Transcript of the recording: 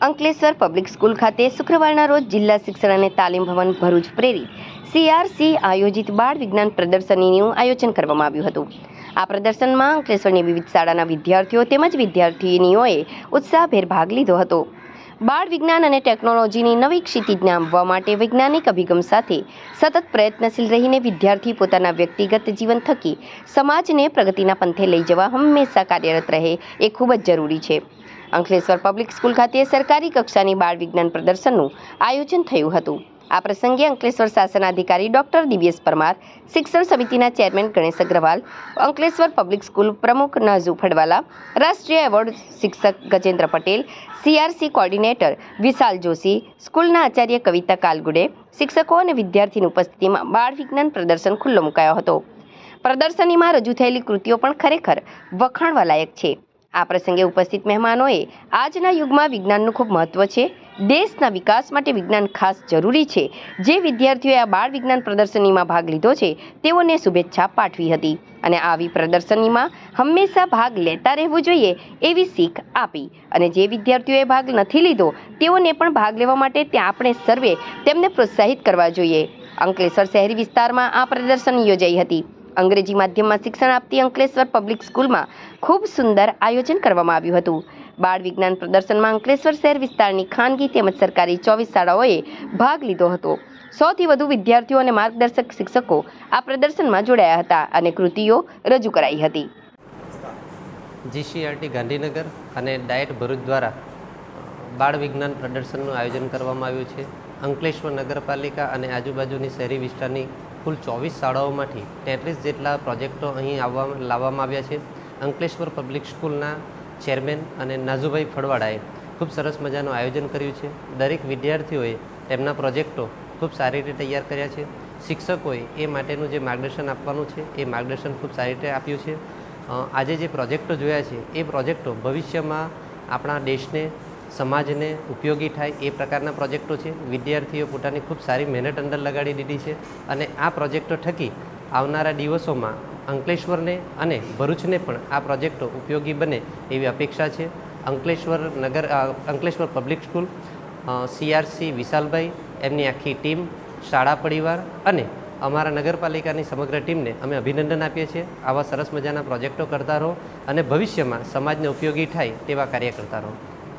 Ankleshwar public school ખાતે શુક્રવારના રોજ જિલ્લા શિક્ષણ અને તાલીમ ભવન ભરૂચ પ્રેરિત સીઆરસી આયોજિત બાળ વિજ્ઞાન પ્રદર્શનીનું આયોજન કરવામાં આવ્યું હતું. આ પ્રદર્શનમાં અંકલેશ્વરની વિવિધ શાળાના વિદ્યાર્થીઓ તેમજ વિદ્યાર્થિનીઓએ ઉત્સાહભેર ભાગ લીધો હતો. બાળ વિજ્ઞાન અને ટેકનોલોજીની નવી ક્ષિતિજ્ઞા આવવા માટે વૈજ્ઞાનિક અભિગમ સાથે સતત પ્રયત્નશીલ રહીને વિદ્યાર્થી પોતાના વ્યક્તિગત જીવન થકી સમાજને પ્રગતિના પંથે લઈ જવા હંમેશા કાર્યરત રહે એ ખૂબ જ જરૂરી છે. અંકલેશ્વર પબ્લિક સ્કૂલ ખાતે સરકારી કક્ષાની બાળ વિજ્ઞાન પ્રદર્શનનું આયોજન થયું હતું. આ પ્રસંગે અંકલેશ્વર શાસનાધિકારી ડોક્ટર દિવ્યેશ પરમાર, શિક્ષણ સમિતિના chairman Ganesh Agrawal, Ankleshwar public school પ્રમુખ નાઝુ ફડવાલા રાષ્ટ્રીય એવોર્ડ શિક્ષક ગજેન્દ્ર પટેલ સીઆરસી કોર્ડિનેટર વિશાલ જોશી, સ્કૂલના આચાર્ય કવિતા કાલગુડે, શિક્ષકો અને વિદ્યાર્થીની ઉપસ્થિતિમાં બાળ વિજ્ઞાન પ્રદર્શન ખુલ્લો મુકાયો હતો. પ્રદર્શનીમાં રજૂ થયેલી કૃતિઓ પણ ખરેખર વખાણવા લાયક છે. આ પ્રસંગે ઉપસ્થિત મહેમાનોએ આજના યુગમાં વિજ્ઞાનનું ખૂબ મહત્વ છે. દેશના વિકાસ માટે વિજ્ઞાન ખાસ જરૂરી છે. જે વિદ્યાર્થીઓએ આ બાળ વિજ્ઞાન પ્રદર્શનીમાં ભાગ લીધો છે, તેઓને શુભેચ્છા પાઠવી હતી. અને આવી પ્રદર્શનીમાં હંમેશા ભાગ લેતા રહેવું જોઈએ એવી શીખ આપી. અને જે વિદ્યાર્થીઓએ ભાગ નથી લીધો, તેઓને પણ ભાગ લેવા માટે ત્યાં આપણે સર્વે તેમને પ્રોત્સાહિત કરવા જોઈએ. અંકલેશ્વર શહેરી વિસ્તારમાં આ પ્રદર્શન યોજાઈ હતી. અંગ્રેજી માધ્યમમાં શિક્ષણ આપતી અંકલેશ્વર પબ્લિક સ્કૂલમાં ખૂબ સુંદર આયોજન કરવામાં આવ્યું હતું. બાળ વિજ્ઞાન પ્રદર્શનમાં અંકલેશ્વર શહેર વિસ્તારની ખાનગી તેમજ સરકારી ચોવીસ શાળાઓએ ભાગ લીધો હતો. સૌથી વધુ વિદ્યાર્થીઓ અને માર્ગદર્શક શિક્ષકો આ પ્રદર્શનમાં જોડાયા હતા અને કૃતિઓ રજૂ કરાઈ હતી. જીસીઆરટી ગાંધીનગર અને ડાયટ ભરૂચ દ્વારા બાળ વિજ્ઞાન પ્રદર્શનનું આયોજન કરવામાં આવ્યું છે. અંકલેશ્વર નગરપાલિકા અને આજુબાજુની શહેરી વિસ્તારની કુલ ચોવીસ શાળાઓમાંથી તેત્રીસ જેટલા પ્રોજેક્ટો અહીં આવવા લાવવામાં આવ્યા છે. અંકલેશ્વર પબ્લિક સ્કૂલના ચેરમેન અને નાઝુભાઈ ફળવાડાએ ખૂબ સરસ મજાનું આયોજન કર્યું છે. દરેક વિદ્યાર્થીઓએ તેમના પ્રોજેક્ટો ખૂબ સારી રીતે તૈયાર કર્યા છે. શિક્ષકોએ એ માટેનું જે માર્ગદર્શન આપવાનું છે, એ માર્ગદર્શન ખૂબ સારી રીતે આપ્યું છે. આજે જે પ્રોજેક્ટો જોયા છે, એ પ્રોજેક્ટો ભવિષ્યમાં આપણા દેશને સમાજને ઉપયોગી થાય એ પ્રકારના પ્રોજેક્ટો છે. વિદ્યાર્થીઓ પોતાની ખૂબ સારી મહેનત અંદર લગાડી દીધી છે અને આ પ્રોજેક્ટો થકી આવનારા દિવસોમાં અંકલેશ્વરને અને ભરૂચને પણ આ પ્રોજેક્ટો ઉપયોગી બને એવી અપેક્ષા છે. અંકલેશ્વર નગર અંકલેશ્વર પબ્લિક સ્કૂલ સીઆરસી વિશાલભાઈ, એમની આખી ટીમ, શાળા પરિવાર અને અમારા નગરપાલિકાની સમગ્ર ટીમને અમે અભિનંદન આપીએ છીએ. આવા સરસ મજાના પ્રોજેક્ટો કરતા રહો અને ભવિષ્યમાં સમાજને ઉપયોગી થાય તેવા કાર્ય કરતા રહો.